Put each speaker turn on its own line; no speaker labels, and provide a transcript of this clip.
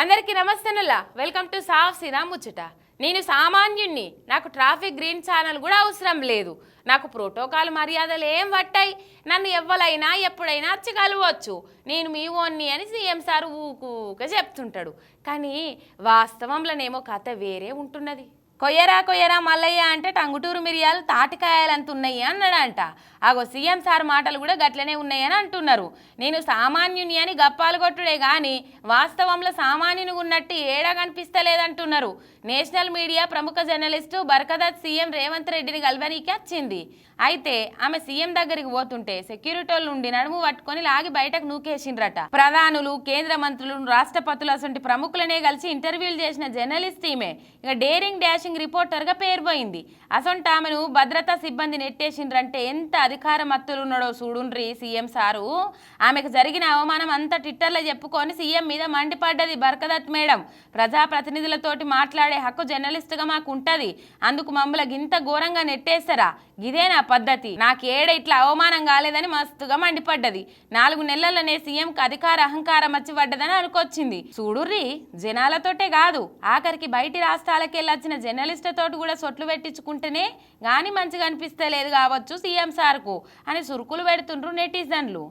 అందరికీ నమస్తేనుల్లా welcome to సాఫ్ సినా ముచ్చట. నేను సామాన్యుణ్ణి. నాకు ట్రాఫిక్ గ్రీన్ ఛానల్ కూడా అవసరం లేదు. నాకు ప్రోటోకాల్ మర్యాదలు ఏం పట్టాయి? నన్ను ఎవ్వలైనా ఎప్పుడైనా వచ్చి కలవచ్చు. నేను మీ ఓన్ని అని సీఎం సార్ ఊకూక చెప్తుంటాడు. కానీ వాస్తవంలోనేమో కథ వేరే ఉంటున్నది. కొయ్యరా కొయ్యరా మల్లయ్య అంటే టంగుటూరు మిరియాలు తాటికాయలు ఉన్నాయి అన్నాడంట. ఆగో సీఎం సార్ మాటలు కూడా గట్లనే ఉన్నాయని అంటున్నారు. నేను సామాన్యుని అని గప్పాలు కొట్టుడే కానీ వాస్తవంలో సామాన్యుని ఉన్నట్టు ఏడా కనిపిస్తలేదంటున్నారు. నేషనల్ మీడియా ప్రముఖ జర్నలిస్టు బర్కదత్ సీఎం రేవంత్ రెడ్డిని కలవనీకి వచ్చింది. అయితే ఆమె సీఎం దగ్గరికి పోతుంటే సెక్యూరిటీ వాళ్ళు ఉండి నడుము పట్టుకొని లాగి బయటకు నూకేసిండ్రట. ప్రధానులు కేంద్ర మంత్రులు రాష్ట్రపతులు అసంటి ప్రముఖులనే కలిసి ఇంటర్వ్యూలు చేసిన జర్నలిస్ట్ ఈమె. ఇక డేరింగ్ డాషింగ్ రిపోర్టర్గా పేరు పోయింది అసొంటి ఆమెను భద్రతా సిబ్బంది నెట్టేసిండ్రంటే ఎంత అధికార మత్తులు ఉన్నాడో చూడుండ్రి సీఎం సారు. ఆమెకు జరిగిన అవమానం అంతా ట్విట్టర్లో చెప్పుకొని సీఎం మీద మండిపడ్డది బర్కదత్ మేడం. ప్రజాప్రతినిధులతోటి మాట్లాడే హక్కు జర్నలిస్టుగా మాకు ఉంటది అందుకు మమ్మల్ని గింత ఘోరంగా నెట్టేస్తారా? ఇదే నా పద్ధతి. నాకు ఏడ ఇట్లా అవమానం కాలేదని మస్తుగా మండిపడ్డది. నాలుగు నెలల్లోనే సీఎంకి అధికార అహంకారం వచ్చి పడ్డదని అనుకొచ్చింది. చూడుర్రి జనాలతోటే కాదు ఆఖరికి బయటి రాష్ట్రాలకెళ్ళి జర్నలిస్ట్ తోటి కూడా సొట్లు పెట్టించుకుంటేనే గాని మంచిగా అనిపిస్తలేదు కావచ్చు సీఎం సార్కు అని సురుకులు పెడుతుండ్రు నెటిజన్లు.